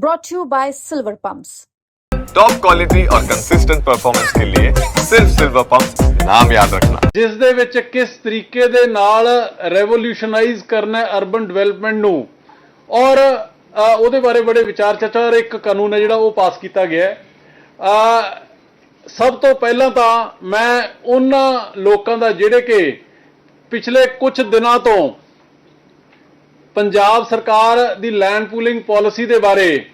brought to you by Silver Pumps. Top quality और consistent performance के लिए सिर्फ सिल्वर पंप नाम याद रखना ਜਿਸ ਦੇ ਵਿੱਚ ਕਿਸ ਤਰੀਕੇ ਦੇ ਨਾਲ ਰੈਵੋਲੂਸ਼ਨਾਈਜ਼ ਕਰਨਾ ਹੈ ਅਰਬਨ ਡਿਵੈਲਪਮੈਂਟ ਨੂੰ ਔਰ ਅ, ਉਹਦੇ ਬਾਰੇ ਬੜੇ ਵਿਚਾਰ ਚਰਚਾ ਔਰ ਇੱਕ ਕਾਨੂੰਨ ਹੈ ਜਿਹੜਾ ਉਹ ਪਾਸ ਕੀਤਾ ਗਿਆ ਹੈ ਅ, ਸਭ ਤੋਂ ਪਹਿਲਾਂ ਤਾਂ ਮੈਂ ਉਹਨਾਂ ਲੋਕਾਂ ਦਾ ਜਿਹੜੇ ਕਿ ਪਿਛਲੇ ਕੁਝ ਦਿਨਾਂ ਤੋਂ ਪੰਜਾਬ ਸਰਕਾਰ ਦੀ ਲੈਂਡ ਪੂਲਿੰਗ ਪਾਲਿਸੀ ਦੇ ਬਾਰੇ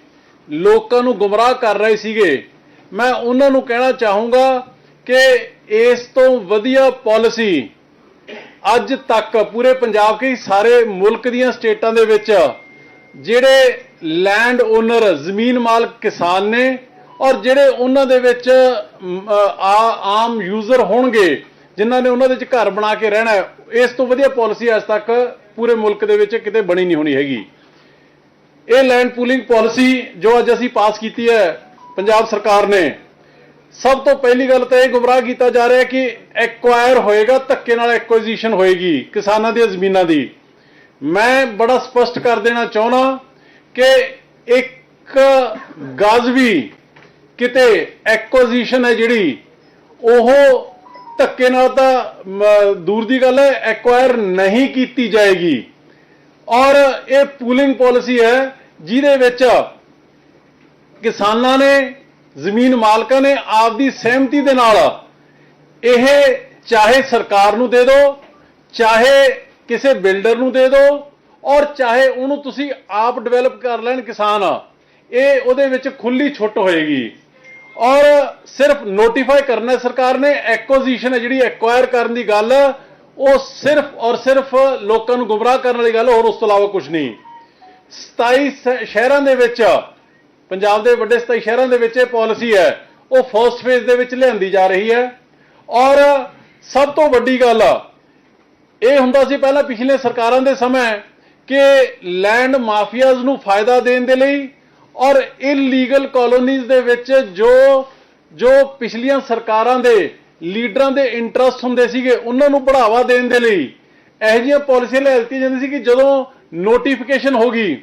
ਲੋਕਾਂ ਨੂੰ ਗੁੰਮਰਾਹ ਕਰ ਰਹੇ ਸੀਗੇ। ਮੈਂ ਉਹਨਾਂ ਨੂੰ ਕਹਿਣਾ ਚਾਹੂੰਗਾ ਕਿ ਇਸ ਤੋਂ ਵਧੀਆ ਪਾਲਿਸੀ ਅੱਜ ਤੱਕ ਪੂਰੇ ਪੰਜਾਬ ਕੇ ਸਾਰੇ ਮੁਲਕ ਦੀਆਂ ਸਟੇਟਾਂ ਦੇ ਵਿੱਚ ਜਿਹੜੇ ਲੈਂਡ ਓਨਰ ਜ਼ਮੀਨ ਮਾਲਕ ਕਿਸਾਨ ਨੇ ਔਰ ਜਿਹੜੇ ਉਹਨਾਂ ਦੇ ਵਿੱਚ ਆਮ ਯੂਜ਼ਰ ਹੋਣਗੇ, ਜਿਨ੍ਹਾਂ ਨੇ ਉਹਨਾਂ ਦੇ ਵਿੱਚ ਘਰ ਬਣਾ ਕੇ ਰਹਿਣਾ ਇਸ ਤੋਂ ਵਧੀਆ ਪਾਲਿਸੀ ਅੱਜ ਤੱਕ ਪੂਰੇ ਮੁਲਕ ਦੇ ਵਿੱਚ ਕਿਤੇ ਬਣੀ ਨਹੀਂ ਹੋਣੀ ਹੈਗੀ। ਇਹ ਲੈਂਡ ਪੂਲਿੰਗ ਪਾਲਿਸੀ ਜੋ ਅੱਜ ਅਸੀਂ ਪਾਸ ਕੀਤੀ ਹੈ, ਪੰਜਾਬ ਸਰਕਾਰ ਨੇ, ਸਭ ਤੋਂ ਪਹਿਲੀ ਗੱਲ ਤਾਂ ਇਹ ਗੁੰਮਰਾਹ ਕੀਤਾ ਜਾ ਰਿਹਾ ਕਿ ਐਕਵਾਇਰ ਹੋਏਗਾ, ਧੱਕੇ ਨਾਲ ਐਕੁਜੀਸ਼ਨ ਹੋਏਗੀ ਕਿਸਾਨਾਂ ਦੀਆਂ ਜ਼ਮੀਨਾਂ ਦੀ। ਮੈਂ ਬੜਾ ਸਪਸ਼ਟ ਕਰ ਦੇਣਾ ਚਾਹੁੰਦਾ ਕਿ ਇੱਕ ਗਜ਼ ਵੀ ਕਿਤੇ ਐਕੁਜੀਸ਼ਨ ਹੈ ਜਿਹੜੀ, ਉਹ ਧੱਕੇ ਨਾਲ ਤਾਂ ਦੂਰ ਦੀ ਗੱਲ ਹੈ ਐਕਵਾਇਰ ਨਹੀਂ ਕੀਤੀ ਜਾਏਗੀ। ਔਰ ਇਹ ਪੂਲਿੰਗ ਪਾਲਿਸੀ ਹੈ, ਜਿਹਦੇ ਵਿੱਚ ਕਿਸਾਨਾਂ ਨੇ, ਜ਼ਮੀਨ ਮਾਲਕਾਂ ਨੇ ਆਪਦੀ ਸਹਿਮਤੀ ਦੇ ਨਾਲ ਇਹ ਚਾਹੇ ਸਰਕਾਰ ਨੂੰ ਦੇ ਦਿਓ ਚਾਹੇ ਕਿਸੇ ਬਿਲਡਰ ਨੂੰ ਦੇ ਦਿਓ ਔਰ ਚਾਹੇ ਉਹਨੂੰ ਤੁਸੀਂ ਆਪ ਡਿਵੈਲਪ ਕਰ ਲੈਣ ਕਿਸਾਨ, ਇਹ ਉਹਦੇ ਵਿੱਚ ਖੁੱਲੀ ਛੁੱਟ ਹੋਏਗੀ। ਔਰ ਸਿਰਫ ਨੋਟੀਫਾਈ ਕਰਨਾ ਸਰਕਾਰ ਨੇ ਐਕੁਜੀਸ਼ਨ ਹੈ ਜਿਹੜੀ ਐਕਵਾਇਰ ਕਰਨ ਦੀ ਗੱਲ, ਉਹ ਸਿਰਫ ਔਰ ਸਿਰਫ ਲੋਕਾਂ ਨੂੰ ਗੁੰਮਰਾਹ ਕਰਨ ਵਾਲੀ ਗੱਲ, ਹੋਰ ਉਸ ਤੋਂ ਇਲਾਵਾ ਕੁਝ ਨਹੀਂ। 27 ਸ- ਸ਼ਹਿਰਾਂ ਦੇ ਵਿੱਚ, ਪੰਜਾਬ ਦੇ ਵੱਡੇ 27 ਸ਼ਹਿਰਾਂ ਦੇ ਵਿੱਚ ਇਹ ਪਾਲਿਸੀ ਹੈ, ਉਹ ਫਰਸਟ ਫੇਜ਼ ਦੇ ਵਿੱਚ ਲਿਆਂਦੀ ਜਾ ਰਹੀ ਹੈ। ਔਰ ਸਭ ਤੋਂ ਵੱਡੀ ਗੱਲ, ਇਹ ਹੁੰਦਾ ਸੀ ਪਹਿਲਾਂ ਪਿਛਲੇ ਸਰਕਾਰਾਂ ਦੇ ਸਮੇਂ ਕਿ ਲੈਂਡ ਮਾਫੀਆਜ਼ ਨੂੰ ਫਾਇਦਾ ਦੇਣ ਦੇ ਲਈ ਔਰ ਇਲੀਗਲ ਕਾਲੋਨੀਜ਼ ਦੇ ਵਿੱਚ ਜੋ ਜੋ ਪਿਛਲੀਆਂ ਸਰਕਾਰਾਂ ਦੇ ਲੀਡਰਾਂ ਦੇ ਇੰਟਰਸਟ ਹੁੰਦੇ ਸੀਗੇ, ਉਹਨਾਂ ਨੂੰ ਬੜਾਵਾ ਦੇਣ ਦੇ ਲਈ, ਇਹੋ ਜਿਹੀਆਂ ਪਾਲਿਸੀਆਂ ਲੈ ਦਿੱਤੀਆਂ ਜਾਂਦੀ ਸੀ ਕਿ ਜਦੋਂ ਨੋਟੀਫਿਕੇਸ਼ਨ ਹੋ ਗਈ,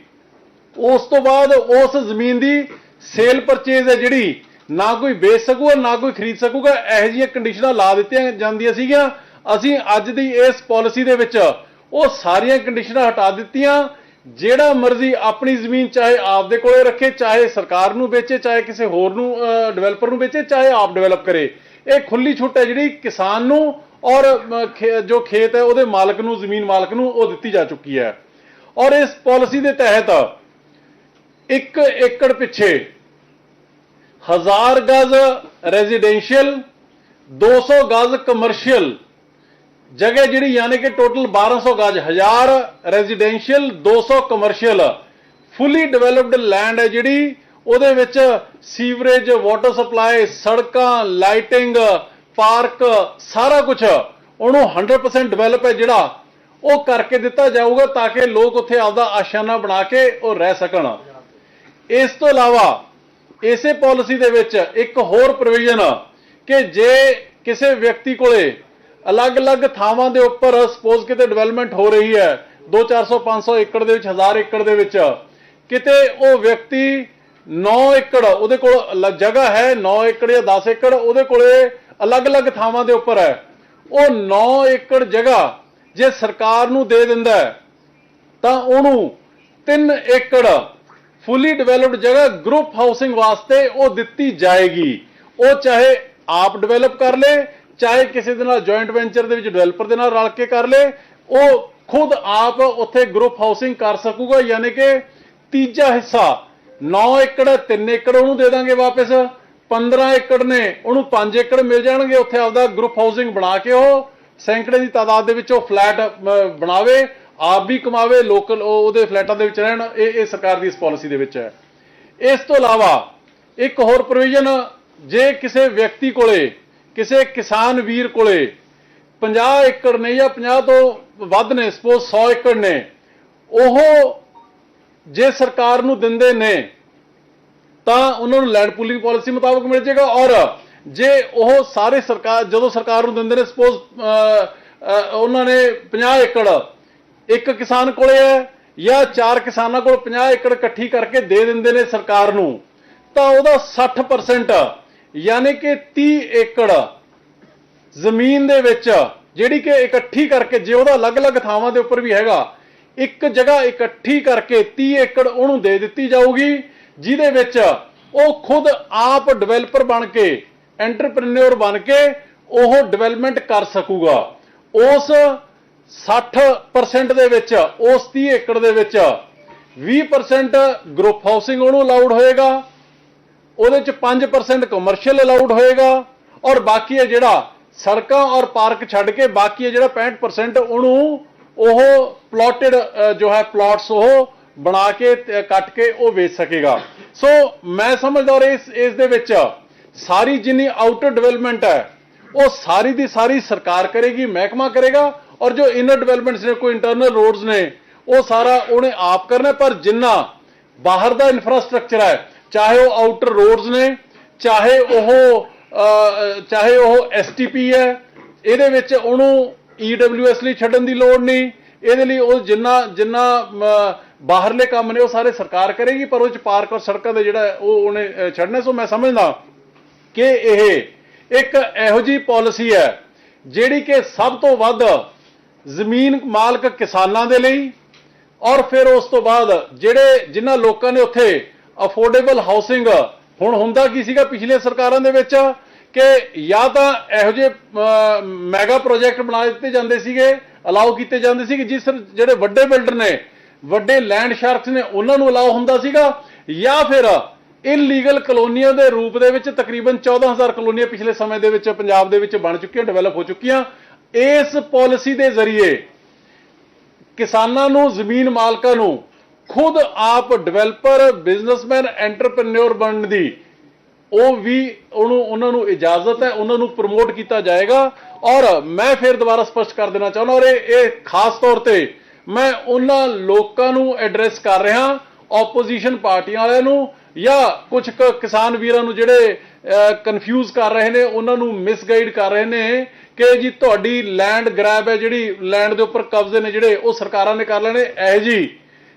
ਉਸ ਤੋਂ ਬਾਅਦ ਉਸ ਜ਼ਮੀਨ ਦੀ ਸੇਲ ਪਰਚੇਜ਼ ਹੈ ਜਿਹੜੀ, ਨਾ ਕੋਈ ਵੇਚ ਸਕੂਗਾ, ਨਾ ਕੋਈ ਖਰੀਦ ਸਕੂਗਾ, ਇਹੋ ਜਿਹੀਆਂ ਕੰਡੀਸ਼ਨਾਂ ਲਾ ਦਿੱਤੀਆਂ ਜਾਂਦੀਆਂ ਸੀਗੀਆਂ। ਅਸੀਂ ਅੱਜ ਦੀ ਇਸ ਪਾਲਿਸੀ ਦੇ ਵਿੱਚ ਉਹ ਸਾਰੀਆਂ ਕੰਡੀਸ਼ਨਾਂ ਹਟਾ ਦਿੱਤੀਆਂ। ਜਿਹੜਾ ਮਰਜ਼ੀ ਆਪਣੀ ਜ਼ਮੀਨ ਚਾਹੇ ਆਪਦੇ ਕੋਲੇ ਰੱਖੇ, ਚਾਹੇ ਸਰਕਾਰ ਨੂੰ ਵੇਚੇ, ਚਾਹੇ ਕਿਸੇ ਹੋਰ ਨੂੰ ਡਿਵੈਲਪਰ ਨੂੰ ਵੇਚੇ, ਚਾਹੇ ਆਪ ਡਿਵੈਲਪ ਕਰੇ। ਇਹ ਖੁੱਲੀ ਛੁੱਟ ਹੈ ਜਿਹੜੀ ਕਿਸਾਨ ਨੂੰ ਔਰ ਖੇ- ਜੋ ਖੇਤ ਹੈ, ਉਹਦੇ ਮਾਲਕ ਨੂੰ, ਜ਼ਮੀਨ ਮਾਲਕ ਨੂੰ ਉਹ ਦਿੱਤੀ ਜਾ ਚੁੱਕੀ ਹੈ। ਔਰ ਇਸ ਪਾਲਿਸੀ ਦੇ ਤਹਿਤ ਇੱਕ ਏਕੜ ਪਿੱਛੇ 1000 ਗਜ਼ ਰੈਜ਼ੀਡੈਂਸ਼ੀਅਲ 200 ਗਜ਼ ਕਮਰਸ਼ੀਅਲ ਜਗ੍ਹਾ ਜਿਹੜੀ ਯਾਨੀ ਕਿ ਟੋਟਲ 1200 ਗਜ਼ 1000 residential 200 commercial fully developed land ਹੈ ਜਿਹੜੀ। ਉਹਦੇ ਵਿੱਚ ਸੀਵਰੇਜ ਵਾਟਰ ਸਪਲਾਈ ਸੜਕਾਂ ਲਾਈਟਿੰਗ ਪਾਰਕ ਸਾਰਾ ਕੁਝ ਉਹਨੂੰ 100% ਡਿਵੈਲਪ ਹੈ ਜਿਹੜਾ। ਉਹ ਕਰਕੇ ਦਿੱਤਾ ਜਾਊਗਾ ਤਾਂ ਕਿ ਲੋਕ ਉੱਥੇ ਆਪਦਾ ਆਸ਼ਾਨਾ ਬਣਾ ਕੇ ਉਹ ਰਹਿ ਸਕਣ। ਇਸ ਤੋਂ ਇਲਾਵਾ ਇਸੇ ਪਾਲਿਸੀ ਦੇ ਵਿੱਚ ਇੱਕ ਹੋਰ ਪ੍ਰੋਵੀਜ਼ਨ ਕਿ ਜੇ ਕਿਸੇ ਵਿਅਕਤੀ ਕੋਲੇ ਅਲੱਗ-ਅਲੱਗ ਥਾਵਾਂ ਦੇ ਉੱਪਰ ਸਪੋਜ਼ ਕਿਤੇ ਡਿਵੈਲਪਮੈਂਟ ਹੋ ਰਹੀ ਹੈ 2 400 500 ਏਕੜ ਦੇ ਵਿੱਚ 1000 ਏਕੜ ਦੇ ਵਿੱਚ, ਕਿਤੇ ਉਹ ਵਿਅਕਤੀ 9 ਏਕੜ, ਉਹਦੇ ਕੋਲ ਜਗ੍ਹਾ ਹੈ 9 ਏਕੜ ਜਾਂ 10 ਏਕੜ, ਉਹਦੇ ਕੋਲੇ ਅਲੱਗ-ਅਲੱਗ ਥਾਵਾਂ ਦੇ ਉੱਪਰ ਹੈ। ਉਹ 9 ਏਕੜ ਜਗ੍ਹਾ ਜੇ ਸਰਕਾਰ ਨੂੰ ਦੇ ਦਿੰਦਾ ਤਾਂ ਉਹਨੂੰ 3 ਏਕੜ ਫੁੱਲੀ ਡਿਵੈਲਪਡ ਜਗ੍ਹਾ ਗਰੁੱਪ ਹਾਊਸਿੰਗ ਵਾਸਤੇ ਉਹ ਦਿੱਤੀ ਜਾਏਗੀ। ਉਹ ਚਾਹੇ ਆਪ ਡਿਵੈਲਪ ਕਰ ਲੇ ਚਾਹੇ ਕਿਸੇ ਦੇ ਨਾਲ ਜੁਆਇੰਟ ਵੈਂਚਰ ਦੇ ਵਿੱਚ ਡਿਵੈਲਪਰ ਦੇ ਨਾਲ ਰਲ ਕੇ ਕਰ ਲੇ, ਉਹ ਖੁਦ ਆਪ ਉੱਥੇ ਗਰੁੱਪ ਹਾਊਸਿੰਗ ਕਰ ਸਕੂਗਾ, ਯਾਨੀ ਕਿ ਤੀਜਾ ਹਿੱਸਾ 9 ਏਕੜ 3 ਏਕੜ ਉਹਨੂੰ ਦੇ ਦਾਂਗੇ ਵਾਪਸ 15 ਏਕੜ ਨੇ, ਉਹਨੂੰ 5 ਏਕੜ ਮਿਲ ਜਾਣਗੇ, ਉੱਥੇ ਆਪਦਾ ਗਰੁੱਪ ਹਾਊਸਿੰਗ ਬਣਾ ਕੇ ਉਹ ਸੈਂਕੜੇ ਦੀ ਤਾਦਾਦ ਦੇ ਵਿੱਚ ਉਹ ਫਲੈਟ ਬਣਾਵੇ, ਆਪ ਵੀ ਕਮਾਵੇ ਲੋਕਲ ਉਹਦੇ ਫਲੈਟਾਂ ਦੇ ਵਿੱਚ ਰਹਿਣ, ਇਹ ਇਹ ਸਰਕਾਰ ਦੀ ਇਸ ਪਾਲਿਸੀ ਦੇ ਵਿੱਚ ਹੈ। ਇਸ ਤੋਂ ਇਲਾਵਾ ਇੱਕ ਹੋਰ ਪ੍ਰੋਵੀਜ਼ਨ ਜੇ ਕਿਸੇ ਵਿਅਕਤੀ ਕੋਲੇ ਕਿਸੇ ਕਿਸਾਨ ਵੀਰ ਕੋਲੇ 50 ਏਕੜ ਨੇ ਜਾਂ 50 ਤੋਂ ਵੱਧ ਨੇ, ਸਪੋਜ਼ 100 ਏਕੜ ਨੇ। ਉਹ ਜੇ ਸਰਕਾਰ ਨੂੰ ਦਿੰਦੇ ਨੇ, ਤਾਂ ਉਹਨਾਂ ਨੂੰ ਲੈਂਡ ਪੂਲਿੰਗ ਪਾਲਿਸੀ ਮੁਤਾਬਕ ਮਿਲ ਜਾਏਗਾ ਔਰ ਜੇ ਉਹ ਸਾਰੇ ਸਰਕਾਰ, ਜਦੋਂ ਸਰਕਾਰ ਨੂੰ ਦਿੰਦੇ ਨੇ, ਸਪੋਜ਼ ਉਹਨਾਂ ਨੇ 50 ਏਕੜ ਇੱਕ ਕਿਸਾਨ ਕੋਲੇ ਹੈ ਜਾਂ ਚਾਰ ਕਿਸਾਨਾਂ ਕੋਲ 50 ਏਕੜ ਇਕੱਠੀ ਕਰਕੇ ਦੇ ਦਿੰਦੇ ਨੇ ਸਰਕਾਰ ਨੂੰ, ਤਾਂ ਉਹਦਾ 60% ਯਾਨੀ ਕਿ 30 ਏਕੜ ਜ਼ਮੀਨ ਦੇ ਵਿੱਚ, ਜਿਹੜੀ ਕਿ ਇਕੱਠੀ ਕਰਕੇ, ਜੇ ਉਹਦਾ ਅਲੱਗ-ਅਲੱਗ ਥਾਵਾਂ ਦੇ ਉੱਪਰ ਵੀ ਹੈਗਾ, ਇੱਕ ਜਗ੍ਹਾ ਇਕੱਠੀ ਕਰਕੇ 30 ਏਕੜ ਉਹਨੂੰ ਦੇ ਦਿੱਤੀ ਜਾਊਗੀ, ਜਿਹਦੇ ਵਿੱਚ ਉਹ ਖੁਦ ਆਪ ਡਿਵੈਲਪਰ ਬਣ ਕੇ, ਐਂਟਰਪ੍ਰੀਨਿਓਰ ਬਣ ਕੇ ਉਹ ਡਿਵੈਲਪਮੈਂਟ ਕਰ ਸਕੂਗਾ। ਉਸ 60% ਦੇ ਵਿੱਚ, ਉਸ 30 ਏਕੜ ਦੇ ਵਿੱਚ 20% ਗਰੁੱਪ ਹਾਊਸਿੰਗ ਉਹਨੂੰ ਅਲਾਉਡ ਹੋਏਗਾ ਉਹਦੇ ਚ 5% ਕਮਰਸ਼ੀਅਲ ਅਲਾਉਡ ਹੋਏਗਾ ਔਰ ਬਾਕੀ ਹੈ ਜਿਹੜਾ ਸੜਕਾਂ ਔਰ ਪਾਰਕ ਛੱਡ ਕੇ ਬਾਕੀ ਹੈ ਜਿਹੜਾ 65% ਉਹਨੂੰ ਉਹ ਪਲਾਟਡ ਜੋ ਹੈ ਪਲਾਟਸ ਉਹ ਬਣਾ ਕੇ ਕੱਟ ਕੇ ਉਹ ਵੇਚ ਸਕੇਗਾ। ਸੋ ਮੈਂ ਸਮਝਦਾ ਔਰ ਇਸ ਇਸ ਦੇ ਵਿੱਚ ਸਾਰੀ ਜਿੰਨੀ ਆਊਟਰ ਡਿਵੈਲਪਮੈਂਟ ਹੈ, ਉਹ ਸਾਰੀ ਦੀ ਸਾਰੀ ਸਰਕਾਰ ਕਰੇਗੀ, ਮਹਿਕਮਾ ਕਰੇਗਾ ਔਰ ਜੋ ਇਨਰ ਡਿਵੈਲਪਮੈਂਟਸ ਨੇ, ਕੋਈ ਇੰਟਰਨਲ ਰੋਡਸ ਨੇ, ਉਹ ਸਾਰਾ ਉਹਨੇ ਆਪ ਕਰਨਾ ਪਰ ਜਿੰਨਾ ਬਾਹਰ ਦਾ ਇਨਫਰਾਸਟ੍ਰਕਚਰ ਹੈ ਚਾਹੇ ਉਹ ਆਊਟਰ ਰੋਡਸ ਨੇ ਚਾਹੇ ਉਹ ਚਾਹੇ ਉਹ ਐਸਟੀਪੀ ਹੈ ਇਹਦੇ ਵਿੱਚ ਉਹਨੂੰ ਈਡਬਲਯੂਐਸ ਲਈ ਛੱਡਣ ਦੀ ਲੋੜ ਨਹੀਂ। ਇਹਦੇ ਲਈ ਉਹ ਜਿੰਨਾ ਜਿੰਨਾ ਬਾਹਰਲੇ ਕੰਮ ਨੇ ਉਹ ਸਾਰੇ ਸਰਕਾਰ ਕਰੇਗੀ ਪਰ ਉਹ ਚ ਪਾਰਕ ਔਰ ਸੜਕਾਂ ਦੇ ਜਿਹੜਾ ਉਹ ਉਹਨੇ ਅਹ, ਛੱਡਣਾ ਸੋ ਮੈਂ ਸਮਝਦਾ ਕਿ ਇਹ ਇੱਕ ਇਹੋ ਜੀ ਪਾਲਿਸੀ ਹੈ ਜਿਹੜੀ ਕਿ ਸਭ ਤੋਂ ਵੱਧ ਜ਼ਮੀਨ ਮਾਲਕ ਕਿਸਾਨਾਂ ਦੇ ਲਈ ਔਰ ਫਿਰ ਉਸ ਤੋਂ ਬਾਅਦ ਜਿਹੜੇ ਜਿਨ੍ਹਾਂ ਲੋਕਾਂ ਨੇ ਉੱਥੇ ਅਫੋਰਡੇਬਲ ਹਾਊਸਿੰਗ। ਹੁਣ ਹੁੰਦਾ ਕੀ ਸੀਗਾ ਪਿਛਲੇ ਸਰਕਾਰਾਂ ਦੇ ਵਿੱਚ ਕਿ ਜਾਂ ਤਾਂ ਇਹੋ ਜਿਹੇ ਮੈਗਾ ਪ੍ਰੋਜੈਕਟ ਬਣਾ ਦਿੱਤੇ ਜਾਂਦੇ ਸੀਗੇ, ਅਲਾਉ ਕੀਤੇ ਜਾਂਦੇ ਸੀ ਕਿ ਜਿਸ ਜਿਹੜੇ ਵੱਡੇ ਬਿਲਡਰ ਨੇ, ਵੱਡੇ ਲੈਂਡ ਸ਼ਾਰਕਸ ਨੇ, ਉਹਨਾਂ ਨੂੰ ਅਲਾਉ ਹੁੰਦਾ ਸੀਗਾ, ਜਾਂ ਫਿਰ ਇਲੀਗਲ ਕਲੋਨੀਆਂ ਦੇ ਰੂਪ ਦੇ ਵਿੱਚ ਤਕਰੀਬਨ 14000 ਕਲੋਨੀਆਂ ਪਿਛਲੇ ਸਮੇਂ ਦੇ ਵਿੱਚ ਪੰਜਾਬ ਦੇ ਵਿੱਚ ਬਣ ਚੁੱਕੀਆਂ, ਡਿਵੈਲਪ ਹੋ ਚੁੱਕੀਆਂ। ਇਸ ਪਾਲਿਸੀ ਦੇ ਜ਼ਰੀਏ ਕਿਸਾਨਾਂ ਨੂੰ, ਜ਼ਮੀਨ ਮਾਲਕਾਂ ਨੂੰ ਖੁਦ ਆਪ ਡਿਵੈਲਪਰ, ਬਿਜ਼ਨਸਮੈਨ, ਐਂਟਰਪ੍ਰੈਨਿਓਰ ਬਣਨ ਦੀ ਉਹ ਵੀ ਉਹਨੂੰ, ਉਹਨਾਂ ਨੂੰ ਇਜਾਜ਼ਤ ਹੈ, ਉਹਨਾਂ ਨੂੰ ਪ੍ਰਮੋਟ ਕੀਤਾ ਜਾਏਗਾ। ਔਰ ਮੈਂ ਫਿਰ ਦੁਬਾਰਾ ਸਪਸ਼ਟ ਕਰ ਦੇਣਾ ਚਾਹੁੰਦਾ ਔਰ ਇਹ ਖਾਸ ਤੌਰ ਤੇ ਮੈਂ ਉਹਨਾਂ ਲੋਕਾਂ ਨੂੰ ਐਡਰੈਸ ਕਰ ਰਿਹਾ ਆਪੋਜੀਸ਼ਨ ਪਾਰਟੀਆਂ ਵਾਲਿਆਂ ਨੂੰ ਜਾਂ ਕੁਝ ਕੁ ਕਿਸਾਨ ਵੀਰਾਂ ਨੂੰ ਜਿਹੜੇ ਕਨਫਿਊਜ਼ ਕਰ ਰਹੇ ਨੇ, ਉਹਨਾਂ ਨੂੰ ਮਿਸਗਾਈਡ ਕਰ ਰਹੇ ਨੇ ਕਿ ਜੀ ਤੁਹਾਡੀ ਲੈਂਡ ਗ੍ਰੈਬ ਹੈ, ਜਿਹੜੀ ਲੈਂਡ ਦੇ ਉੱਪਰ ਕਬਜ਼ੇ ਨੇ ਜਿਹੜੇ, ਉਹ ਸਰਕਾਰਾਂ ਨੇ ਕਰ ਲੈਣੇ। ਇਹ ਜੀ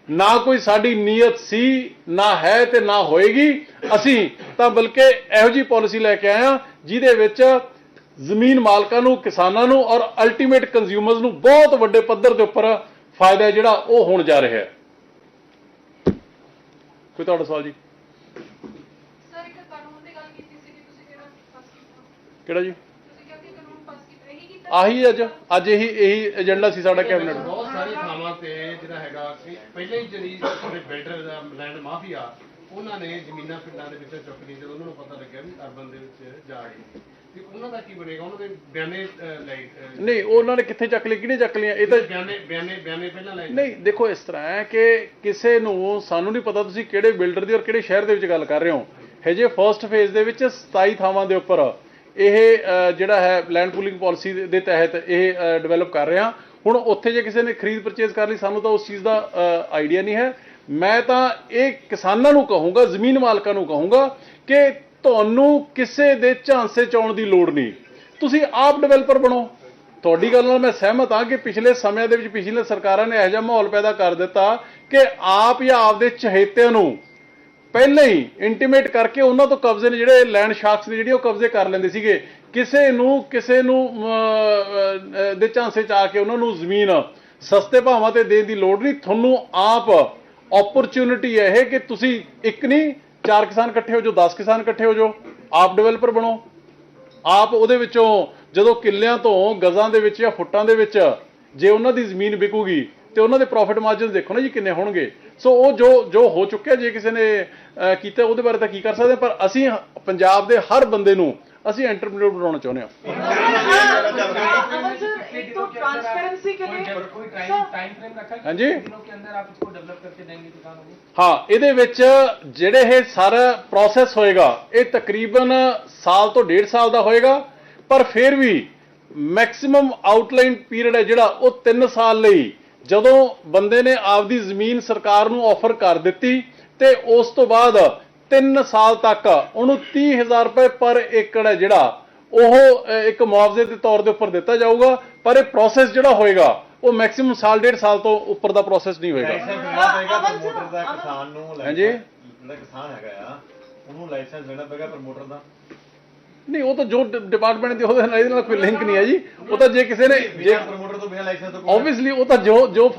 ਨਾ ਕੋਈ ਸਾਡੀ ਨੀਅਤ ਸੀ ਨਾ ਹੈ ਤੇ ਨਾ ਹੋਏਗੀ। ਅਸੀਂ ਤਾਂ ਬਲਕਿ ਇਹੋ ਜੀ ਪਾਲਿਸੀ ਲੈ ਕੇ ਆਏ ਹਾਂ ਜਿਹਦੇ ਵਿੱਚ ਜ਼ਮੀਨ ਮਾਲਕਾਂ ਨੂੰ ਕਿਸਾਨਾਂ ਨੂੰ ਔਰ ਅਲਟੀਮੇਟ ਕੰਜ਼ਿਊਮਰਸ ਨੂੰ ਬਹੁਤ ਵੱਡੇ ਪੱਧਰ ਦੇ ਉੱਪਰ ਫਾਇਦਾ ਜਿਹੜਾ ਉਹ ਹੋਣ ਜਾ ਰਿਹਾ ਹੈ। ਕੋਈ ਤੁਹਾਡਾ ਸਵਾਲ ਜੀ? ਸਰ ਇੱਕ ਕਾਨੂੰਨ ਦੀ ਗੱਲ ਕੀਤੀ ਸੀ ਕਿ ਤੁਸੀਂ ਕਿਹੜਾ ਪਾਸ ਕੀਤਾ? ਕਿਹੜਾ ਜੀ? ਤੁਸੀਂ ਕਿਹਾ ਕਿ ਕਾਨੂੰਨ ਪਾਸ ਕੀਤਾ। ਇਹੀ ਕੀਤਾ ਆਹੀ ਅੱਜ ਅੱਜ ਇਹੀ ਇਹੀ ਏਜੰਡਾ ਸੀ ਸਾਡਾ ਕੈਬਨਿਟ ਦਾ ਬਹੁਤ ਸਾਰੀ ਥਾਵਾਂ ਤੇ ਜਿਹੜਾ ਹੈਗਾ ਕਿ ਪਹਿਲਾਂ ਹੀ ਜਿਹੜੀ ਜਿਹੜੇ ਬਿਲਡਰ ਦਾ ਲੈਂਡ ਮਾਫੀਆ ਉਹਨਾਂ ਨੇ ਜ਼ਮੀਨਾਂ ਪਿੰਡਾਂ ਦੇ ਵਿੱਚੋਂ ਚੁੱਕ ਲਈ ਜਦੋਂ ਉਹਨਾਂ ਨੂੰ ਪਤਾ ਲੱਗਿਆ ਵੀ ਅਰਬਨ ਦੇ ਵਿੱਚ ਜਾ ਰਹੇ ਤੇ ਉਹਨਾਂ ਦਾ ਕੀ ਬਣੇਗਾ? ਉਹਨਾਂ ਦੇ ਬਿਆਨੇ ਲਈ ਨਹੀਂ ਉਹਨਾਂ ਨੇ ਕਿੱਥੇ ਚੱਕ ਲਈ ਕਿਹਨੇ ਚੱਕ ਲਈਆਂ? ਇਹ ਤਾਂ ਬਿਆਨੇ ਬਿਆਨੇ ਬਿਆਨੇ ਪਹਿਲਾਂ ਲੈ ਨਹੀਂ ਦੇਖੋ ਇਸ ਤਰ੍ਹਾਂ ਹੈ ਕਿ ਕਿਸੇ ਨੂੰ ਸਾਨੂੰ ਨਹੀਂ ਪਤਾ ਤੁਸੀਂ ਕਿਹੜੇ ਬਿਲਡਰ ਦੀ ਔਰ ਕਿਹੜੇ ਸ਼ਹਿਰ ਦੇ ਵਿੱਚ ਗੱਲ ਕਰ ਰਹੇ ਹੋ। ਹਜੇ ਫਰਸਟ ਫੇਜ਼ ਦੇ ਵਿੱਚ 27 ਥਾਵਾਂ ਦੇ ਉੱਪਰ ਇਹ ਜਿਹੜਾ ਹੈ ਲੈਂਡ ਪੂਲਿੰਗ ਪਾਲਿਸੀ ਦੇ ਤਹਿਤ ਇਹ ਡਿਵੈਲਪ ਕਰ ਰਹੇ ਹਾਂ। ਹੁਣ ਉੱਥੇ ਜੇ ਕਿਸੇ ਨੇ ਖਰੀਦ ਪਰਚੇਜ਼ ਕਰ ਲਈ, ਸਾਨੂੰ ਤਾਂ ਉਸ ਚੀਜ਼ ਦਾ ਆਈਡੀਆ ਨਹੀਂ ਹੈ। ਮੈਂ ਤਾਂ ਇਹ ਕਿਸਾਨਾਂ ਨੂੰ ਕਹੂੰਗਾ, ਜ਼ਮੀਨ ਮਾਲਕਾਂ ਨੂੰ ਕਹੂੰਗਾ ਕਿ ਤੁਹਾਨੂੰ ਕਿਸੇ ਦੇ ਝਾਂਸੇ ਚਾਉਣ ਦੀ ਲੋੜ ਨਹੀਂ। ਤੁਸੀਂ ਆਪ ਡਿਵੈਲਪਰ ਬਣੋ। ਤੁਹਾਡੀ ਗੱਲ ਨਾਲ ਮੈਂ ਸਹਿਮਤ ਹਾਂ ਕਿ ਪਿਛਲੇ ਸਮਿਆਂ ਦੇ ਵਿੱਚ ਪਿਛਲੇ ਸਰਕਾਰਾਂ ਨੇ ਇਹੋ ਜਿਹਾ ਮਾਹੌਲ ਪੈਦਾ ਕਰ ਦਿੱਤਾ ਕਿ ਆਪ ਜਾਂ ਆਪਦੇ ਚਹੇਤਿਆਂ ਨੂੰ ਪਹਿਲਾਂ ਹੀ ਇੰਟੀਮੇਟ ਕਰਕੇ ਉਹਨਾਂ ਤੋਂ ਕਬਜ਼ੇ ਨੇ ਜਿਹੜੇ ਲੈਂਡ ਸ਼ਾਰਕਸ ਨੇ ਜਿਹੜੇ ਉਹ ਕਬਜ਼ੇ ਕਰ ਲੈਂਦੇ ਸੀਗੇ। ਕਿਸੇ ਨੂੰ ਕਿਸੇ ਨੂੰ ਦੇ ਝਾਂਸੇ ਚ ਆ ਕੇ ਉਹਨਾਂ ਨੂੰ ਜ਼ਮੀਨ ਸਸਤੇ ਭਾਵਾਂ ਤੇ ਦੇਣ ਦੀ ਲੋੜ ਨਹੀਂ। ਤੁਹਾਨੂੰ ਆਪ ਓਪਰਚ्युनिटी ਹੈ ਇਹ ਕਿ ਤੁਸੀਂ ਇੱਕ ਨਹੀਂ, ਚਾਰ ਕਿਸਾਨ ਇਕੱਠੇ ਹੋ ਜੋ 10 ਕਿਸਾਨ ਇਕੱਠੇ ਹੋ ਜੋ ਆਪ ਡਿਵੈਲਪਰ ਬਣੋ। ਆਪ ਉਹਦੇ ਵਿੱਚੋਂ ਜਦੋਂ ਕਿੱਲਿਆਂ ਤੋਂ ਗਜ਼ਾਂ ਦੇ ਵਿੱਚ ਜਾਂ ਫੁੱਟਾਂ ਦੇ ਵਿੱਚ ਜੇ ਉਹਨਾਂ ਦੀ ਜ਼ਮੀਨ ਵਿਕੂਗੀ ਤੇ ਉਹਨਾਂ ਦੇ ਪ੍ਰੋਫਿਟ ਮਾਰਜਨ ਦੇਖੋ ਨਾ ਜੀ ਕਿੰਨੇ ਹੋਣਗੇ। ਸੋ ਉਹ ਜੋ ਜੋ ਹੋ ਚੁੱਕਿਆ, ਜੇ ਕਿਸੇ ਨੇ ਕੀਤਾ, ਉਹਦੇ ਬਾਰੇ ਤਾਂ ਕੀ ਕਰ ਸਕਦੇ ਪਰ ਅਸੀਂ ਪੰਜਾਬ ਦੇ ਹਰ ਬੰਦੇ ਨੂੰ ਅਸੀਂ ਐਂਟਰਪ੍ਰੀਨਰ ਬਣਾਉਣਾ ਚਾਹੁੰਦੇ ਹਾਂ। ਹਾਂਜੀ? ਹਾਂ, ਇਹਦੇ ਵਿੱਚ ਜਿਹੜੇ ਇਹ ਸਾਰਾ ਪ੍ਰੋਸੈਸ ਹੋਏਗਾ, ਇਹ ਤਕਰੀਬਨ ਸਾਲ ਤੋਂ ਡੇਢ ਸਾਲ ਦਾ ਹੋਏਗਾ, ਪਰ ਫਿਰ ਵੀ ਮੈਕਸਿਮਮ ਆਊਟਲਾਈਨ ਪੀਰੀਅਡ ਹੈ ਜਿਹੜਾ, ਉਹ 3 ਸਾਲ ਲਈ ਜਦੋਂ ਬੰਦੇ ਨੇ ਆਪਦੀ ਜ਼ਮੀਨ ਸਰਕਾਰ ਨੂੰ ਆਫਰ ਕਰ ਦਿੱਤੀ ਤੇ ਉਸ ਤੋਂ ਬਾਅਦ 3 ਸਾਲ ਤੱਕ ਉਹਨੂੰ 30000 ਰੁਪਏ ਪਰ ਏਕੜ ਹੈ ਜਿਹੜਾ ਉਹ ਇੱਕ ਮੁਆਵਜ਼ੇ ਦੇ ਤੌਰ ਦੇ ਉੱਪਰ ਦਿੱਤਾ ਜਾਊਗਾ ਪਰ ਇਹ ਪ੍ਰੋਸੈਸ ਜਿਹੜਾ ਹੋਏਗਾ ਉਹ ਮੈਕਸਿਮਮ ਸਾਲ ਡੇਢ ਸਾਲ ਤੋਂ ਉੱਪਰ ਦਾ ਪ੍ਰੋਸੈਸ ਨਹੀਂ ਹੋਏਗਾ। ਲਾਇਸੈਂਸ ਦੇਣਾ ਪਏਗਾ ਅਮਨ ਸਰ, ਪ੍ਰਮੋਟਰ ਦਾ ਅਮਨ- ਕਿਸਾਨ ਨੂੰ ਹਾਂਜੀ। ਲਾਇਸੈਂਸ ਜਿਹੜਾ ਕਿਸਾਨ ਹੈਗਾ ਆ ਉਹਨੂੰ ਲਾਇਸੈਂਸ ਦੇਣਾ ਪਏਗਾ ਪ੍ਰਮੋਟਰ ਦਾ। ਨਹੀਂ ਉਹ ਤਾਂ ਜੋ ਡਿਪਾਰਟਮੈਂਟ ਦੇ ਉਹਦੇ ਨਾਲ ਇਹਦੇ ਨਾਲ ਕੋਈ ਲਿੰਕ ਨਹੀਂ ਹੈ ਜੀ। ਉਹ ਤਾਂ ਜੇ ਕਿਸੇ ਨੇ ਜੇ ਬਿਨਾਂ ਲਾਇਸੈਂਸ ਆਬਵੀਅਸਲੀ ਉਹ ਤਾਂ ਜੋ ਜੋ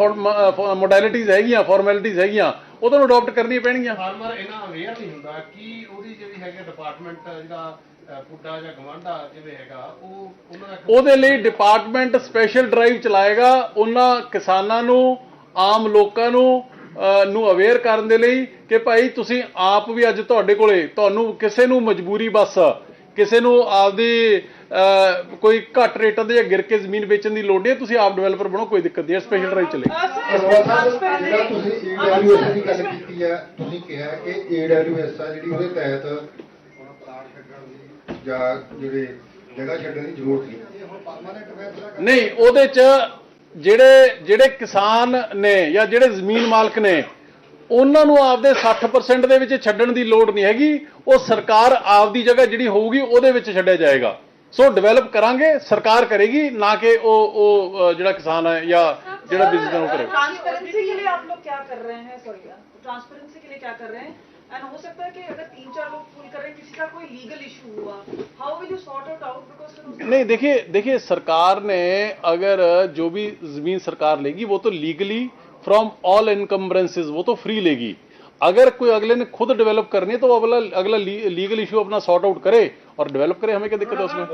ਮੋਡੈਲਿਟੀਜ਼ ਹੈਗੀਆਂ ਫਾਰਮੈਲਿਟੀਜ਼ ਹੈਗੀਆਂ ਉਹਨਾਂ ਨੂੰ ਅਡਾਪਟ ਕਰਨੀਆਂ ਪੈਣਗੀਆਂ। ਫਾਰਮਰ ਇਹਨਾਂ ਅਵੇਅਰ ਨਹੀਂ ਹੁੰਦਾ ਕਿ ਉਹਦੀ ਜਿਹੜੀ ਹੈਗੀ ਡਿਪਾਰਟਮੈਂਟ ਜਿਹੜਾ ਅਹ, ਪੁੱਡਾ ਜਾਂ ਗਵਾਂਡਾ ਜਿਵੇਂ ਹੈਗਾ ਉਹ ਉਹਨਾਂ ਦਾ ਉਹਦੇ ਲਈ ਡਿਪਾਰਟਮੈਂਟ ਸਪੈਸ਼ਲ ਡਰਾਈਵ ਚਲਾਏਗਾ ਉਹਨਾਂ ਕਿਸਾਨਾਂ ਨੂੰ ਆਮ ਲੋਕਾਂ ਨੂੰ ਅਵੇਅਰ ਕਰਨ ਦੇ ਲਈ ਕਿ ਭਾਈ ਤੁਸੀਂ ਆਪ ਵੀ ਅੱਜ ਤੁਹਾਡੇ ਕੋਲੇ ਤੁਹਾਨੂੰ ਕਿਸੇ ਨੂੰ ਮਜਬੂਰੀ ਬਸ ਕਿਸੇ ਨੂੰ ਆਪਦੀ ਕੋਈ ਘੱਟ ਰੇਟਾਂ ਦੇ ਜਾਂ ਗਿਰ ਕੇ ਜ਼ਮੀਨ ਵੇਚਣ ਦੀ ਲੋੜ ਨਹੀਂ ਤੁਸੀਂ ਆਪ ਡਿਵੈਲਪਰ ਬਣੋ, ਕੋਈ ਦਿੱਕਤ ਨਹੀਂ ਹੈ ਸਪੈਸ਼ਲ ਡਰਾਈਵ ਚਲੇ। ਨਹੀਂ, ਉਹਦੇ ਚ ਜਿਹੜੇ ਜਿਹੜੇ ਕਿਸਾਨ ਨੇ ਜਾਂ ਜਿਹੜੇ ਜ਼ਮੀਨ ਮਾਲਕ ਨੇ, ਉਹਨਾਂ ਨੂੰ ਆਪਦੇ 60% ਦੇ ਵਿੱਚ ਛੱਡਣ ਦੀ ਲੋੜ ਨਹੀਂ ਹੈਗੀ, ਉਹ ਸਰਕਾਰ ਆਪਦੀ ਜਗ੍ਹਾ ਜਿਹੜੀ ਹੋਊਗੀ, ਉਹਦੇ ਵਿੱਚ ਛੱਡਿਆ ਜਾਏਗਾ। ਸੋ ਡਿਵੈਲਪ ਕਰਾਂਗੇ ਸਰਕਾਰ ਕਰੇਗੀ ਨਾ ਕਿ ਉਹ ਉਹ ਅ, ਜਿਹੜਾ ਕਿਸਾਨ ਹੈ ਜਾਂ ਜਿਹੜਾ ਬਿਜ਼ਨਸ ਹੈ ਉਹ ਕਰੇ ट्रांसपेरेंसी के लिए आप लोग क्या कर रहे हैं सॉरी ट्रांसपेरेंसी के लिए क्या कर रहे हैं एंड हो सकता है कि अगर तीन चार लोग फुल कर रहे हैं किसी का कोई लीगल इशू हुआ how will you sort out out because नहीं देखिए देखिए सरकार ने अगर जो भी जमीन सरकार लेगी वो तो लीगली फ्रॉम ऑल इनकम्बरेंसेज वो तो फ्री लेगी अगर कोई अगले ने खुद डेवलप करनी है तो वो अगला अगला ली, लीगल इशू अपना सॉर्ट आउट करे और डेवलप करे हमें क्या दिक्कत है उसमें?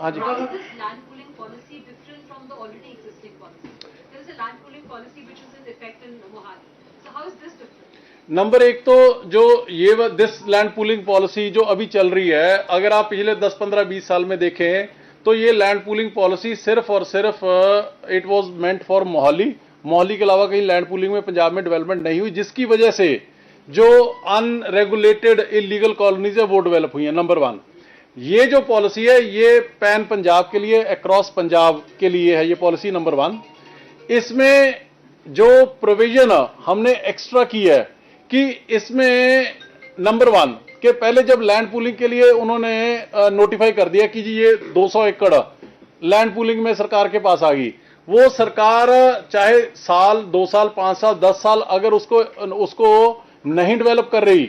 हाँ जी। नंबर एक तो जो ये दिस लैंड पूलिंग पॉलिसी जो अभी चल रही है अगर आप पिछले 10 15 20 साल में देखें तो ये लैंड पूलिंग पॉलिसी सिर्फ़ और सिर्फ़ it was meant for Mohali Mohali के अलावा कहीं लैंड पूलिंग में पंजाब में डेवलपमेंट नहीं हुई, जिसकी वजह से जो अनरेगुलेटेड इलीगल कॉलोनीज है, वो डेवलप हुई है नंबर वन ये जो पॉलिसी है, ये पैन पंजाब के लिए अक्रॉस पंजाब के लिए है ये पॉलिसी नंबर वन इसमें जो प्रोविज़न हमने एक्स्ट्रा की है, कि इसमें नंबर वन के पहले जब लैंड पूलिंग के लिए उन्होंने नोटिफाई कर दिया कि जी ये 200 एकड़ लैंड पूलिंग में सरकार के पास आ गई वो सरकार चाहे साल, दो साल, पाँच साल, दस साल अगर उसको उसको नहीं डेवलप कर रही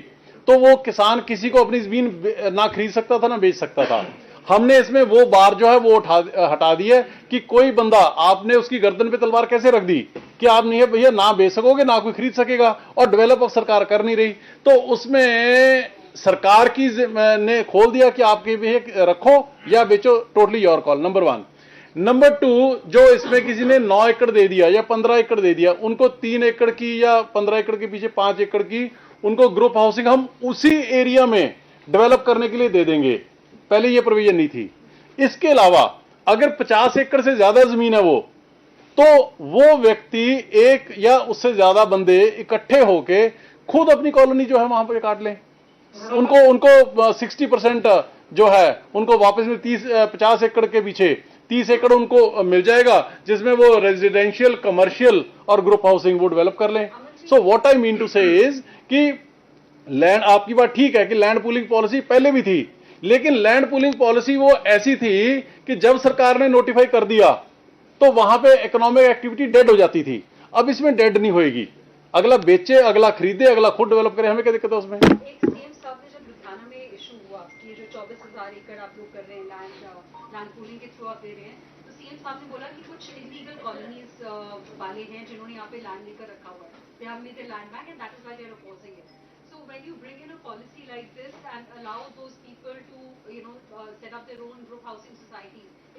तो वो किसान किसी को अपनी ज़मीन ना खरीद सकता था, ना बेच सकता था। हमने इसमें वो बार जो है वो उठा, हटा दी है कि कोई बंदा, आपने उसकी गर्दन पे तलवार कैसे रख दी कि आप नहीं है, भैया ना बेच सकोगे, ना कोई खरीद सकेगा और डेवलप अब सरकार कर नहीं रही। तो उसमें सरकार की ने खोल दिया कि आपके भी रखो या बेचो totally your call number one number two जो इसमें किसी ने नौ एकड़ दे दिया या पंद्रह एकड़ दे दिया, उनको तीन एकड़ की या पंद्रह एकड़ के पीछे पाँच एकड़ की, उनको ग्रुप हाउसिंग हम उसी एरिया में डेवलप करने के लिए दे देंगे। पहले ये प्रोविज़न नहीं थी। इसके अलावा, अगर 50 एकड़ से ज़्यादा ज़मीन है वो तो वो व्यक्ति एक या उससे ज़्यादा बंदे इकट्ठे होके खुद अपनी कॉलोनी जो है वहाँ पर काट लें। उनको उनको सिक्सटी परसेंट जो है, उनको वापस में तीस पचास एकड़ के पीछे तीस एकड़ उनको मिल जाएगा, जिसमें वो रेजिडेंशियल कमर्शियल और ग्रुप हाउसिंग वो डेवलप कर लें। So what I mean to say is कि लैंड आपकी बात ठीक है कि लैंड पूलिंग पॉलिसी पहले भी थी, लेकिन लैंड पूलिंग पॉलिसी वो ऐसी थी कि जब सरकार ने नोटिफाई कर दिया तो वहाँ पे इकोनॉमिक एक्टिविटी डेड हो जाती थी। अब इसमें डेड नहीं होएगी। अगला बेचे, अगला खरीदे, अगला खुद डेवलप करे, हमें क्या दिक्कत है उसमें एक सीएम साहब ने जब लुधियाना में इशू हुआ कि ये जो चौबीस हज़ार एकड़ आप लोग कर रहे हैं लैंड लैंड पूलिंग के थ्रू आप दे रहे हैं। तो सीएम साहब ने बोला कि कुछ इलीगल कॉलोनीज वाले हैं जिन्होंने यहाँ पे लैंड लेकर रखा हुआ है। They have made land bank and that is why they are opposing it So when you bring in a policy like this and allow those people to, you know, uh, set up their own group housing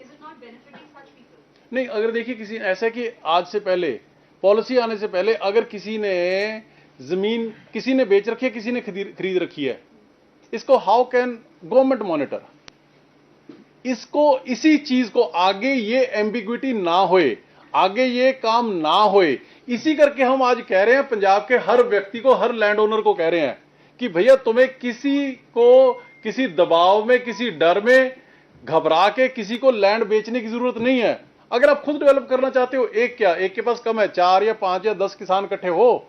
is it not benefiting such people? नहीं अगर देखिए किसी ऐसा कि आज से पहले policy आने से पहले अगर किसी ने ज़मीन किसी ने बेच रखी है किसी ने खरीद रखी है इसको हाउ कैन गवर्नमेंट मॉनिटर इसको, इसी चीज़ को आगे ये एम्बिग्विटी ना होए, आगे ये काम ना होए। इसी करके हम आज कह रहे हैं, पंजाब के हर व्यक्ति को, हर लैंड ओनर को कह रहे हैं कि भैया तुम्हें किसी को, किसी दबाव में, किसी डर में घबरा के किसी को लैंड बेचने की ज़रूरत नहीं है। अगर आप खुद डेवलप करना चाहते हो, एक क्या, एक के पास कम है, चार या पाँच या दस किसान इकट्ठे हो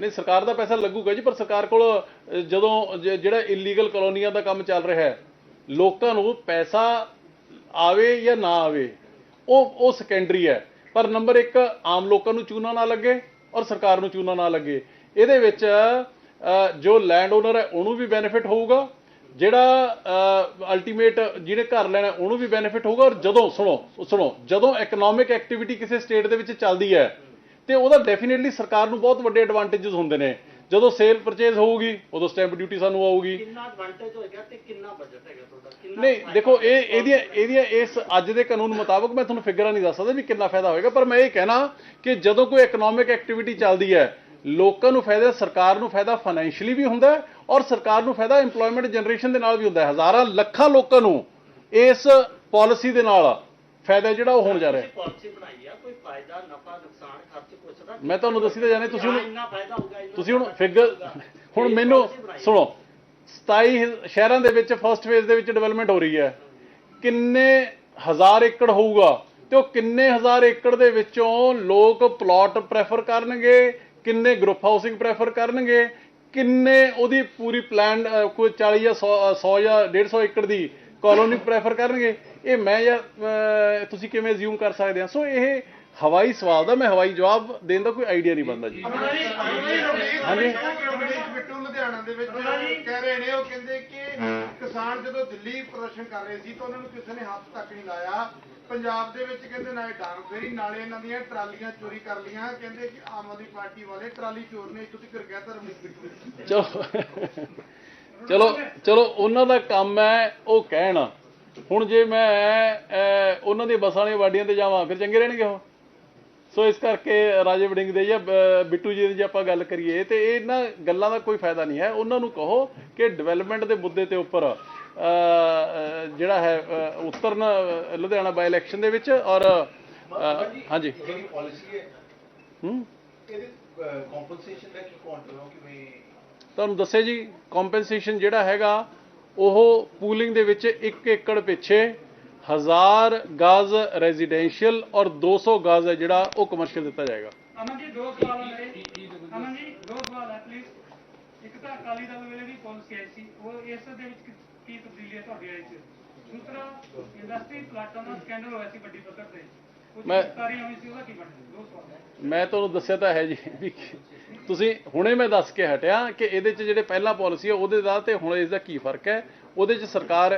ਨਹੀਂ, ਸਰਕਾਰ ਦਾ ਪੈਸਾ ਲੱਗੂਗਾ ਜੀ, ਪਰ ਸਰਕਾਰ ਕੋਲ ਜਦੋਂ ਜ- ਜਿਹੜਾ ਇਲੀਗਲ ਕਲੋਨੀਆਂ ਦਾ ਕੰਮ ਚੱਲ ਰਿਹਾ ਹੈ, ਲੋਕਾਂ ਨੂੰ ਪੈਸਾ ਆਵੇ ਜਾਂ ਨਾ ਆਵੇ, ਉਹ ਉਹ ਸੈਕੰਡਰੀ ਹੈ। ਪਰ ਨੰਬਰ 1 ਆਮ ਲੋਕਾਂ ਨੂੰ ਚੂਨਾ ਨਾ ਲੱਗੇ ਔਰ ਸਰਕਾਰ ਨੂੰ ਚੂਨਾ ਨਾ ਲੱਗੇ। ਇਹਦੇ ਵਿੱਚ ਜੋ ਲੈਂਡ ਓਨਰ ਹੈ, ਉਹਨੂੰ ਵੀ ਬੈਨੀਫਿਟ ਹੋਊਗਾ। ਜਿਹੜਾ ਅਲਟੀਮੇਟ ਜਿਹਨੇ ਘਰ ਲੈਣਾ ਉਹਨੂੰ ਵੀ ਬੈਨੀਫਿਟ ਹੋਊਗਾ। ਔਰ ਜਦੋਂ, ਸੁਣੋ ਸੁਣੋ, ਜਦੋਂ ਇਕਨੋਮਿਕ ਐਕਟੀਵਿਟੀ ਕਿਸੇ ਸਟੇਟ ਦੇ ਵਿੱਚ ਚੱਲਦੀ ਹੈ ਤੇ ਉਹਦਾ ਡੈਫੀਨਿਟਲੀ ਸਰਕਾਰ ਨੂੰ ਬਹੁਤ ਵੱਡੇ ਐਡਵਾਂਟੇजेस ਹੁੰਦੇ ਨੇ। ਜਦੋਂ ਸੇਲ ਪਰਚੇਜ਼ ਹੋਊਗੀ ਉਦੋਂ ਸਟੈਂਪ ਡਿਊਟੀ ਸਾਨੂੰ ਆਊਗੀ। ਕਿੰਨਾ ਐਡਵਾਂਟੇਜ ਹੋਏਗਾ ਤੇ ਕਿੰਨਾ ਬਜਟ ਹੈਗਾ ਤੁਹਾਡਾ? ਕਿੰਨਾ ਨਹੀਂ ਦੇਖੋ ਇਹ ਇਹਦੀਆਂ ਇਹਦੀਆਂ ਇਸ ਅੱਜ ਦੇ ਕਾਨੂੰਨ ਮੁਤਾਬਕ ਮੈਂ ਤੁਹਾਨੂੰ ਫਿਗਰਾਂ ਨਹੀਂ ਦੱਸ ਸਕਦਾ ਵੀ ਕਿੰਨਾ ਫਾਇਦਾ ਹੋਏਗਾ ਪਰ ਮੈਂ ਇਹ ਕਹਿਣਾ ਕਿ ਜਦੋਂ ਕੋਈ ਇਕਨੋਮਿਕ ਐਕਟੀਵਿਟੀ ਚੱਲਦੀ ਹੈ ਲੋਕਾਂ ਨੂੰ ਫਾਇਦਾ ਸਰਕਾਰ ਨੂੰ ਫਾਇਦਾ ਫਾਈਨੈਂਸ਼ੀਅਲੀ ਵੀ ਹੁੰਦਾ ਔਰ ਸਰਕਾਰ ਨੂੰ ਫਾਇਦਾ ਏਮਪਲੋਇਮੈਂਟ ਜਨਰੇਸ਼ਨ ਦੇ ਨਾਲ ਵੀ ਹੁੰਦਾ ਹੈ। ਹਜ਼ਾਰਾਂ ਲੱਖਾਂ ਲੋਕਾਂ ਨੂੰ ਇਸ ਪਾਲਿਸੀ ਦੇ ਨਾਲ ਫਾਇਦਾ ਜਿਹੜਾ ਉਹ ਹੋਣ ਜਾ ਰਿਹਾ ਪਾਲਿਸੀ ਬਣਾਈ ਆ ਕੋਈ ਫਾਇਦਾ ਨਫਾ ਨੁਕਸਾਨ ਖਰਚ ਪੁੱਛਦਾ ਮੈਂ ਤੁਹਾਨੂੰ ਦੱਸੀ ਤਾਂ ਜਾਣੇ ਤੁਸੀਂ ਹੁਣ ਤੁਸੀਂ ਹੁਣ ਫਿਗਰ। ਹੁਣ ਮੈਨੂੰ। ਸੁਣੋ 27 ਸ਼ਹਿਰਾਂ ਦੇ ਵਿੱਚ ਫਰਸਟ ਫੇਜ਼ ਦੇ ਵਿੱਚ ਡਿਵੈਲਪਮੈਂਟ ਹੋ ਰਹੀ ਹੈ ਕਿੰਨੇ ਹਜ਼ਾਰ ਏਕੜ ਹੋਊਗਾ ਤੇ ਉਹ ਕਿੰਨੇ ਹਜ਼ਾਰ ਏਕੜ ਦੇ ਵਿੱਚੋਂ ਲੋਕ ਪਲਾਟ ਪ੍ਰੈਫਰ ਕਰਨਗੇ ਕਿੰਨੇ ਗਰੁੱਪ ਹਾਊਸਿੰਗ ਪ੍ਰੈਫਰ ਕਰਨਗੇ ਕਿੰਨੇ ਉਹਦੀ ਪੂਰੀ ਪਲਾਨ ਕੋਈ 40 ਜਾਂ 100 100 ਜਾਂ 150 ਏਕੜ ਦੀ ਕਾਲੋਨੀ ਪ੍ਰੈਫਰ ਕਰਨਗੇ। ਇਹ ਮੈਂ ਜਾਂ ਅਹ, ਤੁਸੀਂ ਕਿਵੇਂ ਅਸਿਊਮ ਕਰ ਸਕਦੇ ਆ? ਸੋ ਇਹ ਹਵਾਈ ਸਵਾਲ ਦਾ ਮੈਂ ਹਵਾਈ ਜਵਾਬ ਦੇਣ ਦਾ ਕੋਈ ਆਈਡੀਆ ਨਹੀਂ ਬਣਦਾ ਜੀ। ਹਾਂਜੀ। ਬਿੱਟੂ ਲੁਧਿਆਣਾ ਦੇ ਵਿੱਚ ਕਹਿ ਰਹੇ ਨੇ ਉਹ ਕਹਿੰਦੇ ਕਿ ਕਿਸਾਨ ਜਦੋਂ ਦਿੱਲੀ ਪ੍ਰਦਰਸ਼ਨ ਕਰ ਰਹੇ ਸੀ ਤਾਂ ਉਹਨਾਂ ਨੂੰ ਕਿਸੇ ਨੇ ਹੱਥ ਤੱਕ ਨਹੀਂ ਲਾਇਆ। ਪੰਜਾਬ ਦੇ ਵਿੱਚ ਕਹਿੰਦੇ ਨਾਲੇ ਡਾਂਗ ਫੇਰੀ ਨਾਲੇ ਇਹਨਾਂ ਦੀਆਂ ਟਰਾਲੀਆਂ ਚੋਰੀ ਕਰ ਲੀਆਂ ਕਹਿੰਦੇ ਕਿ ਆਮ ਆਦਮੀ ਪਾਰਟੀ ਵਾਲੇ ਟਰਾਲੀ ਚੋਰ ਨੇ ਇੱਥੋਂ ਤੱਕ ਬਿੱਟੂ ਨੇ। ਚਲੋ। ਚਲੋ ਚਲੋ ਉਹਨਾਂ ਦਾ ਕੰਮ ਹੈ ਉਹ ਕਹਿਣ। ਹੁਣ ਜੇ ਮੈਂ ਉਹਨਾਂ ਦੀ ਬੱਸਾਂ ਵਾਲੀਆਂ ਵਾਡੀਆਂ ਤੇ ਜਾਵਾਂ ਫਿਰ ਚੰਗੇ ਰਹਿਣਗੇ ਉਹ? ਸੋ ਇਸ ਕਰਕੇ ਰਾਜੇ ਵੜਿੰਗ ਦੇ ਜਾਂ ਬਿੱਟੂ ਜੀ ਦੀ ਜੇ ਆਪਾਂ ਗੱਲ ਕਰੀਏ ਤੇ ਇਹਨਾਂ ਗੱਲਾਂ ਦਾ ਕੋਈ ਫਾਇਦਾ ਨਹੀਂ ਹੈ। ਉਹਨਾਂ ਨੂੰ ਕਹੋ ਕਿ ਡਿਵੈਲਪਮੈਂਟ ਦੇ ਮੁੱਦੇ ਤੇ ਉੱਪਰ ਜਿਹੜਾ ਹੈ ਉਤਰਨ ਲੁਧਿਆਣਾ ਬਾਈ ਇਲੈਕਸ਼ਨ ਦੇ ਵਿੱਚ ਔਰ ਹਾਂਜੀ। ਜਿਹੜੀ ਪਾਲਿਸੀ ਹੈ ਹੂੰ। ਇਹਦੇ ਕੰਪਨਸੇਸ਼ਨ ਦਾ ਕੀ ਹੈ? ਕਿਵੇਂ ਤੁਹਾਨੂੰ ਦੱਸਿਆ ਜੀ ਕੰਪਨਸੇਸ਼ਨ ਜਿਹੜਾ ਹੈਗਾ, ਉਹ ਪੂਲਿੰਗ ਦੇ ਵਿੱਚ 1 ਏਕੜ ਪਿੱਛੇ 1000 ਗਜ਼ ਰੈਜ਼ੀਡੈਂਸ਼ੀਅਲ ਔਰ 200 ਗਜ਼ ਹੈ ਜਿਹੜਾ ਉਹ ਕਮਰਸ਼ੀਅਲ ਦਿੱਤਾ ਜਾਏਗਾ। ਅਮਨ ਜੀ, ਦੋ ਸਵਾਲ ਹੈ ਅਮਨ ਜੀ, ਦੋ ਸਵਾਲ ਹੈ ਪਲੀਜ਼ ਇੱਕ ਤਾਂ ਅਕਾਲੀ ਦਲ ਵੇਲੇ ਦੀ ਪਾਲਿਸੀ ਆਈ ਸੀ, ਉਹ ਇਸ ਦੇ ਵਿੱਚ ਕੀ- ਤਬਦੀਲੀ ਹੈ ਤੁਹਾਡੀ ਆਈ ਚ? ਦੂਸਰਾ ਇੰਡਸਟਰੀ ਪਲਾਟਾਂ ਦਾ ਸਕੈਂਡਲ ਹੋਇਆ ਸੀ ਵੱਡੀ ਪੱਧਰ ਤੇ। ਮੈਂ- ਮੈਂ ਤੁਹਾਨੂੰ ਦੱਸਿਆ ਤਾਂ ਹੈ ਜੀ ਵੀ ਤੁਸੀਂ ਹੁਣੇ ਮੈਂ ਦੱਸ ਕੇ ਹਟਿਆ ਕਿ ਇਹਦੇ 'ਚ ਜਿਹੜੇ ਪਹਿਲਾਂ ਪਾਲਿਸੀ ਹੈ ਉਹਦੇ ਦਾ ਤੇ ਹੁਣ ਇਸ ਦਾ ਕੀ ਫ਼ਰਕ ਹੈ? ਉਹਦੇ 'ਚ ਸਰਕਾਰ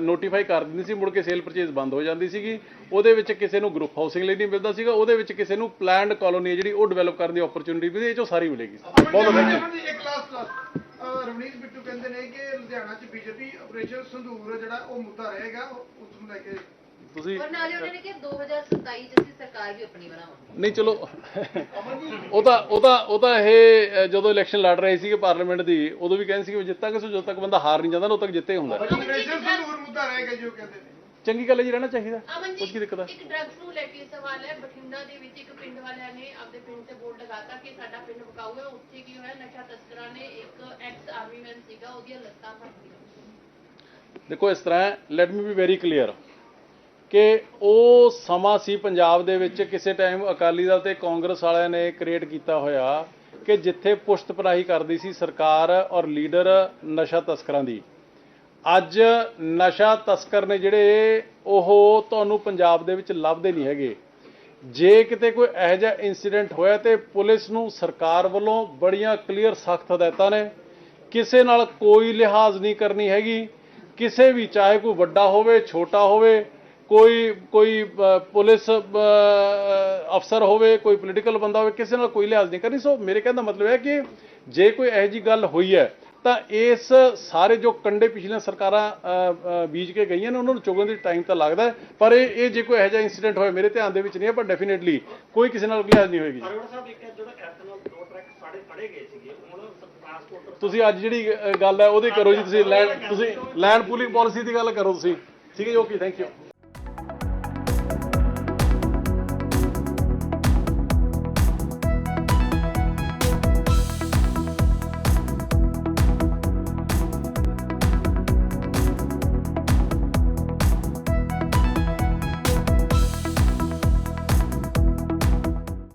ਨੋਟੀਫਾਈ ਕਰ ਦਿੰਦੀ ਸੀ ਮੁੜ ਕੇ ਸੇਲ ਪਰਚੇਜ਼ ਬੰਦ ਹੋ ਜਾਂਦੀ ਸੀਗੀ। ਉਹਦੇ ਵਿੱਚ ਕਿਸੇ ਨੂੰ ਗਰੁੱਪ ਹਾਊਸਿੰਗ ਲਈ ਨਹੀਂ ਮਿਲਦਾ ਸੀਗਾ। ਉਹਦੇ ਵਿੱਚ ਕਿਸੇ ਨੂੰ ਪਲਾਨਡ ਕਾਲੋਨੀ ਜਿਹੜੀ ਉਹ ਡਿਵੈਲਪ ਕਰਨ ਦੀ ਓਪਰਚੁਨਿਟੀ ਵੀ ਇਹ 'ਚੋਂ ਸਾਰੀ ਮਿਲੇਗੀ। ਬਹੁਤ ਵਧੀਆ। ਰਵਨੀਤ ਬਿੱਟੂ ਕਹਿੰਦੇ ਨੇ ਕਿ ਲੁਧਿਆਣਾ 'ਚ ਬੀਜੇਪੀ ਆਪਰੇਸ਼ਨ ਸੰਧੂਰ ਜਿਹੜਾ ਉਹ ਮੁੱਦਾ ਰਹੇਗਾ ਉਸ ਨੂੰ ਲੈ ਕੇ ਤੁਸੀਂ ਔਰ ਨਾਲੇ ਉਹਨਾਂ ਨੇ ਕਿਹਾ 2027 ਚ ਅਸੀਂ ਸਰਕਾਰ ਵੀ ਆਪਣੀ ਬਣਾਵਾਂਗੇ। ਨਹੀਂ ਚਲੋ। ਉਹ ਤਾਂ ਉਹ ਤਾਂ ਉਹ ਤਾਂ ਇਹ ਜਦੋਂ ਇਲੈਕਸ਼ਨ ਲੜ ਰਹੇ ਸੀਗੇ ਪਾਰਲੀਮੈਂਟ ਦੀ ਉਦੋਂ ਵੀ ਕਹਿੰਦੇ ਸੀ ਕਿ ਜਿੱਤਾਂਗੇ ਸੋ ਜਦੋਂ ਤੱਕ ਬੰਦਾ ਹਾਰ ਨਹੀਂ ਜਾਂਦਾ ਨਾ ਉਦੋਂ ਤੱਕ ਜਿੱਤੇ ਹੁੰਦਾ। ਆਪਰੇਸ਼ਨ ਸੰਧੂਰ ਮੁੱਦਾ ਰਹੇਗਾ ਜੋ ਕਹਿੰਦੇ ਨੇ। ਚੰਗੀ ਗੱਲ ਹੈ ਜੀ ਰਹਿਣਾ ਚਾਹੀਦਾ। ਅਮਨ ਉਸ ਕੀ ਦਿੱਕਤ ਹੈ ਜੀ ਇੱਕ ਡਰੱਗਸ ਨੂੰ ਲੈ ਕੇ ਸਵਾਲ ਹੈ ਬਠਿੰਡਾ ਦੇ ਵਿੱਚ ਇੱਕ ਪਿੰਡ ਵਾਲਿਆਂ ਨੇ ਆਪਦੇ ਪਿੰਡ ਤੇ ਬੋਰਡ ਲਗਾਤਾ ਕਿ ਸਾਡਾ ਪਿੰਡ ਵਿਕਾਊ ਹੈ ਉੱਥੇ ਕੀ ਹੋਇਆ ਨਸ਼ਾ ਤਸਕਰਾਂ ਨੇ ਇੱਕ ਐਕਸ ਆਰਮੀ ਮੈਨ ਸੀਗਾ ਉਹਦੀਆਂ ਲੱਤਾਂ ਫੜ ਲਈਆਂ ਦੇਖੋ ਇਸ ਤਰ੍ਹਾਂ let me be very clear ਕਿ ਉਹ ਸਮਾਂ ਸੀ ਪੰਜਾਬ ਦੇ ਵਿੱਚ ਕਿਸੇ ਟਾਈਮ ਅਕਾਲੀ ਦਲ ਤੇ ਕਾਂਗਰਸ ਵਾਲਿਆਂ ਨੇ ਕ੍ਰੀਏਟ ਕੀਤਾ ਹੋਇਆ ਕਿ ਜਿੱਥੇ ਪੁਸ਼ਤ ਪਰਾਹੀ ਕਰਦੀ ਸੀ ਸਰਕਾਰ ਔਰ ਲੀਡਰ ਨਸ਼ਾ ਤਸਕਰਾਂ ਦੀ। ਅੱਜ ਨਸ਼ਾ ਤਸਕਰ ਨੇ ਜਿਹੜੇ, ਉਹ ਤੁਹਾਨੂੰ ਪੰਜਾਬ ਦੇ ਵਿੱਚ ਲੱਭਦੇ ਨਹੀਂ ਹੈਗੇ। ਜੇ ਕਿਤੇ ਕੋਈ ਇਹੋ ਜਿਹਾ ਇਨਸੀਡੈਂਟ ਹੋਇਆ ਤੇ ਪੁਲਿਸ ਨੂੰ ਸਰਕਾਰ ਵੱਲੋਂ ਬੜੀਆਂ ਕਲੀਅਰ ਸਖਤ ਹਦਾਇਤਾਂ ਨੇ। ਕਿਸੇ ਨਾਲ ਕੋਈ ਲਿਹਾਜ਼ ਨਹੀਂ ਕਰਨੀ ਹੈਗੀ। ਕਿਸੇ ਵੀ ਚਾਹੇ ਕੋਈ ਵੱਡਾ ਹੋਵੇ, ਛੋਟਾ ਹੋਵੇ ਕੋਈ ਕੋਈ ਪੁਲਿਸ ਅਫਸਰ ਹੋਵੇ ਕੋਈ ਪੋਲੀਟੀਕਲ ਬੰਦਾ ਹੋਵੇ ਕਿਸੇ ਨਾਲ ਕੋਈ ਲਿਹਾਜ਼ ਨਹੀਂ ਕਰਨੀ। ਸੋ ਮੇਰੇ ਕਹਿਣ ਦਾ ਮਤਲਬ ਹੈ ਕਿ ਜੇ ਕੋਈ ਇਹੋ ਜੀ ਗੱਲ ਹੋਈ ਹੈ ਤਾਂ ਇਸ ਸਾਰੇ ਜੋ ਕੰਡੇ ਪਿਛਲੀਆਂ ਸਰਕਾਰਾਂ ਬੀਜ ਕੇ ਗਈਆਂ ਨੇ ਉਹਨਾਂ ਨੂੰ ਚੁਗਣ ਦੀ ਟਾਈਮ ਤਾਂ ਲੱਗਦਾ। ਪਰ ਇਹ ਇਹ ਜੇ ਕੋਈ ਇਹੋ ਜਿਹਾ ਇਨਸੀਡੈਂਟ ਹੋਏ ਮੇਰੇ ਧਿਆਨ ਦੇ ਵਿੱਚ ਨਹੀਂ ਹੈ ਪਰ ਡੈਫੀਨਿਟਲੀ ਕੋਈ ਕਿਸੇ ਨਾਲ ਲਿਹਾਜ਼ ਨਹੀਂ ਹੋਏਗੀ। ਤੁਸੀਂ ਅੱਜ ਜਿਹੜੀ ਗੱਲ ਹੈ ਉਹਦੀ ਕਰੋ ਜੀ ਤੁਸੀਂ ਲੈਂਡ ਤੁਸੀਂ ਲੈਂਡ ਪੂਲਿੰਗ ਪਾਲਿਸੀ ਦੀ ਗੱਲ ਕਰੋ ਤੁਸੀਂ। ਠੀਕ ਹੈ ਜੀ ਓਕੇ ਥੈਂਕ ਯੂ